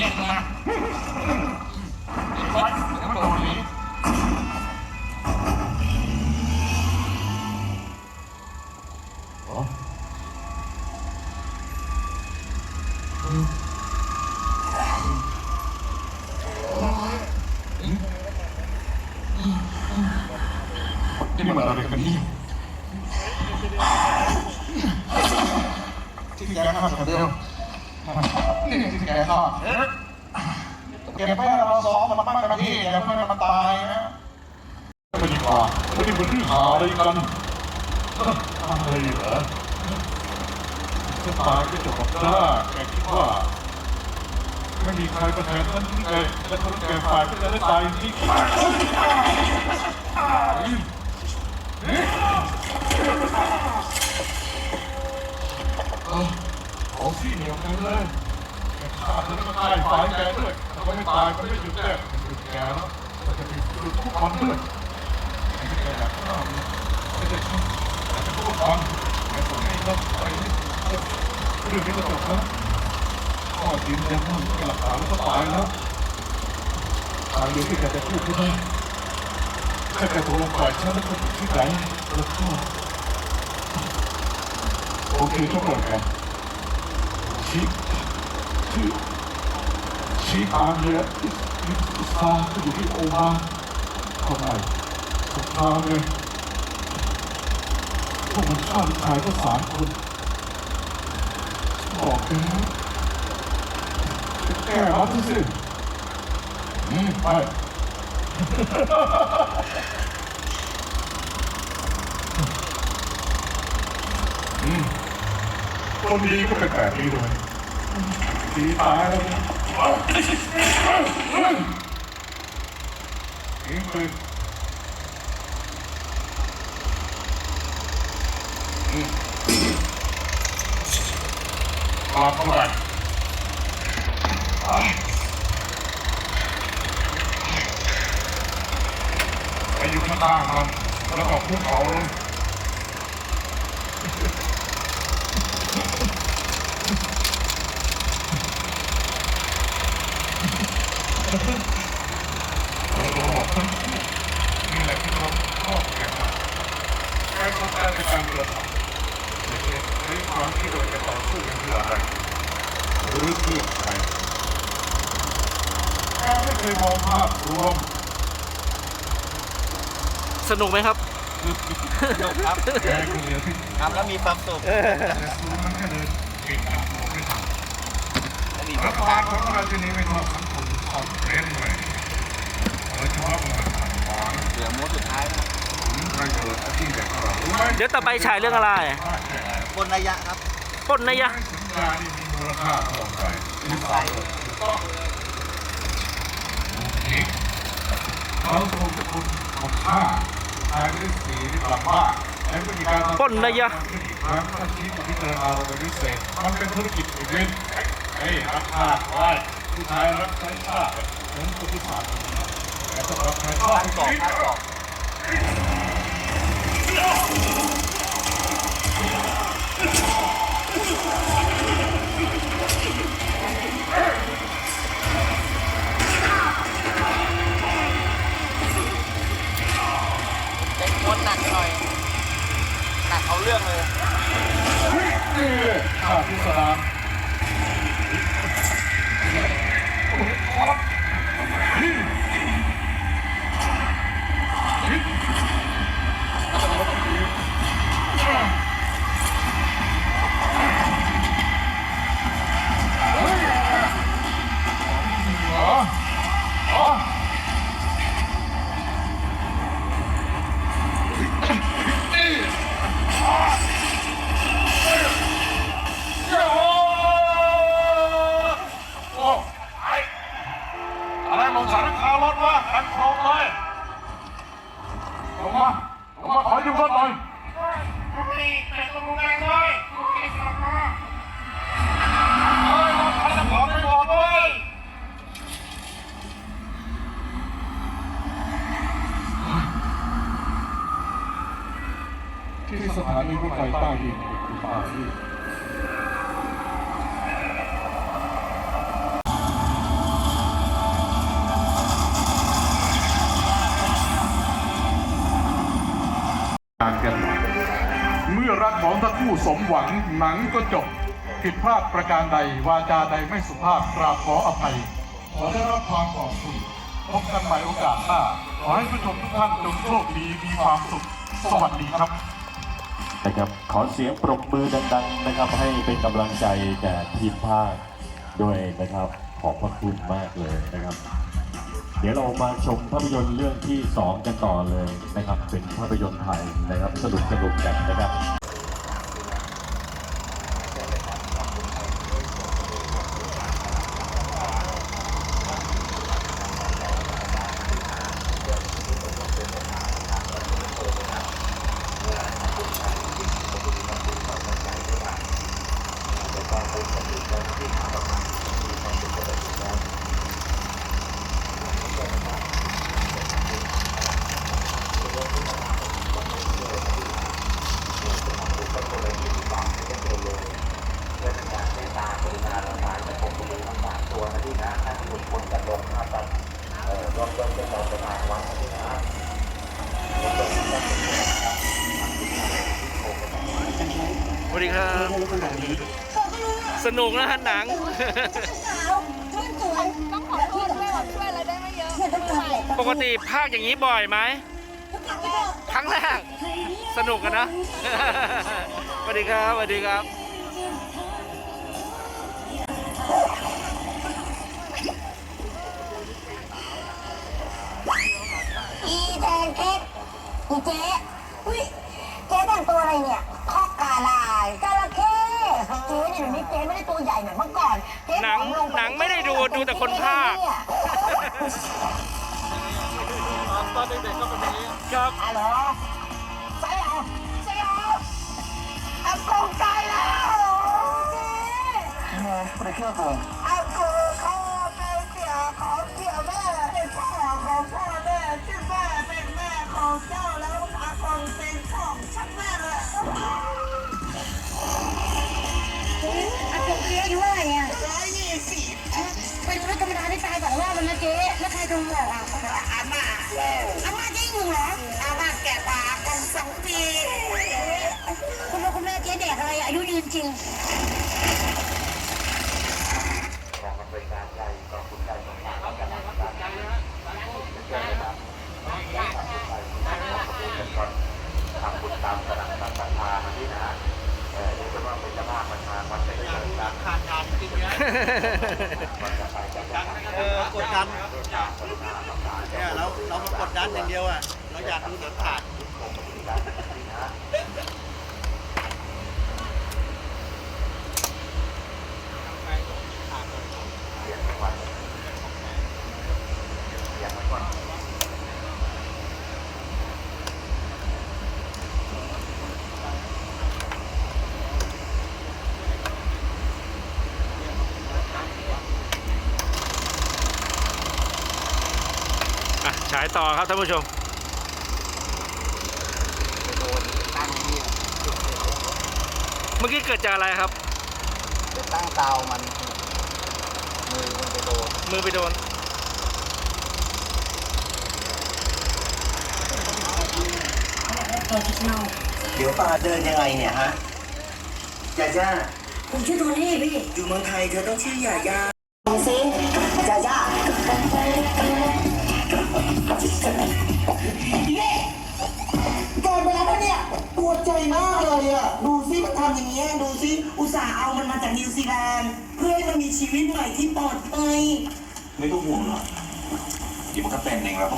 เราไปดูนี่มาไว้เดี๋ยวมันโดนหนีนี่มันอะไรกันเนี่ยที่แกฆ่าฉันเดียวนี่ที่แกฆ่า แกไม่ให้เราซ้อมมันมากนะพี่แกไม่ให้มันตายนะไม่ดีกว่าไม่ได้เป็นเรื่องอะไรกันอะไรเหรอจะตายก็จบกับได้แกคิดว่าไม่มีใครประแทนท่านแกและคนแกฝ่ายก็จะได้ตายที่ตายของที่เหนียวกันเลยข้าจะไม่ตายฝ่ายแกด้วยถ้าไม่ตายก็ไม่หยุดแน่หยุดแกแล้วมันจะมีหยุดทุกคนด้วยไอ้ที่แกอยากฆ่ามันไม่ได้ฆ่า แต่จะพูดฟังแกส่งให้เราไปเรื่องนี้ก็จบแล้วข้อยืนยันว่าแกหลักฐานแล้วก็ตายแล้วทางเดียวที่แกจะพูดก็ได้ถ้าแกตกลงฝ่ายฉันแล้วก็ที่ไหนแล้วก็โอเคทุกคนกันชีชื่อชีอาเนียอิสอิสาก็อยู่ที่โอมาเข้าไปสงครามเลย พวกมันฆ่าลูกชายก็สามคนบอกแล้วจะแก้รับที่สิอืมไปอืมคนดีก็เป็นแบบนี้ด้วยดีตายแล้วเนี่ยยิ งปืนอืมาเขาไปอะไปอยู่ข้างๆมันแล้วก็พุ่งเขาเลง นี่แหละที่เขาชอบแข่งขันใช้ความการในการเมืองไม่ใช่ ใช้ความที่เราจะต่อสู้กันเพื่ออะไรหรือเพื่อใครแกไม่เคยมองภาพรวมสนุกไหมครับครับแกก็เหลือที่ทำแล้วมีความสุขแต่ซูมันแค่เดินเก่งนะมองไม่ทันและมีรัความฐบาลของเราที่นี้ไม่ทอดสังคมของเรนเลยโดยเฉพาะมันผ่านหวานเหลือมูดสุดท้ายนะผลประโยชน์ที่เด็กเรารู้ไหมเดี๋ยวต่อไปฉายเรื่องอะไร บนระยะครับปล้นนะยะสัญญานี่มีมูลค่าเท่าไหร่ที่สามต้องนี่เขาคงจะคุณของข้าทางที่สี่ที่กลับบ้านและไม่มีการทำปล้นนะยะอีกครั้งถ้าชี้พิจารณาลงไปพิเศษมันเป็นธุรกิจอีเวนต์เฮ้ยรักชาติไว้ผู้ชายรักใช้ชาติเหมือนคนที่สามแต่ต้องรับใช้ชาติกอกครับกอน เรื่องเลยนี่ข้าพิศดาร สถานีรถไฟใต้ดินปารีสกันเมื่อรักของทั้งคู่สมหวังหนังก็จบผิดพลาดประการใด วาจาใดไม่สุภาพกราบขออภัย ขอได้รับความขอบคุณพบกันใหม่โอกาสหน้า ขอให้ผู้ชมทุกท่านจงโชคดีมีความสุข สวัสดีครับ นะครับ ขอเสียงปรบมือดังๆนะครับ ให้เป็นกำลังใจแก่ทีมภาคด้วยนะครับ ขอบพระคุณมากเลยนะครับ เดี๋ยวเรามาชมภาพยนตร์เรื่องที่ 2 กันต่อเลยนะครับ เป็นภาพยนตร์ไทยนะครับ สนุกสนุกกันนะครับ สวัสดีครับสนุกนะฮะหนัง ต้องขอโทษด้วยว่าช่วยอะไรได้ไม่เยอะไม่เป็นไรปกติภาคอย่างนี้บ่อยไหมครั้งแรกสนุกกันนะ สวัสดีครับสวัสดีครับ อีเจ๊อุ้ยเจ๊แต่งตัวอะไรเนี่ยคอกกาลายจระเข้เจ๊เนี่ยเดี๋ยวนี้เจ๊ไม่ได้ตัวใหญ่เหมือนเมื่อก่อนเจ๊หนังผอมลงปหนังไม่ได้ดูดูแต่คนพากย์ตอนเด็กๆก็เป็นอย่างนี้ครับฮัลโหลใช่เหรอใช่เหรออากงตายแล้วเจ๊ไปเที่ยวก่อนอา ของเจ้าแล้วอากงเป็นของฉันแม่เลยอาจ๊อายุเท่าไหร่อะร้อยยี่สิบไปดูแล้วกรรมดาได้ตายสองรอบแล้วนะเจ๊แล้วใครโดนบอกอะอาม่าอาม่าจ๊อยู่เหรออาม่าแก่ตากันสองปีคุณพ่อคุณแม่เจ๊แดกอะไรอายุยืนจริง ขาดงานจริงๆนะ เออกดดันเนี่ยเราเรามากดดันอย่างเดียวอะเราอยากดูหนังขาดายต่อครับท่านผู้ชมเมื่อกี้เกิดจากอะไรครับจะตั้งเตามัน มือมันไปโดนมือไปโดนเดี๋ยวปาเดินยังไงเนี่ยฮะยาย่าผมชื่อโทนี่พี่ อยู่เมืองไทยเธอต้องชื่อยาย่าดูสิจ้า เลยอะ ดูซิมันทำอย่างเงี้ย ดูซิ อุตส่าห์เอามันมาจากนิวซีแลนด์ เพื่อให้มันมีชีวิตใหม่ที่ปลอดภัย ไม่ต้องห่วงหรอกเดี๋ยวมันก็เป็นเองแล้วก็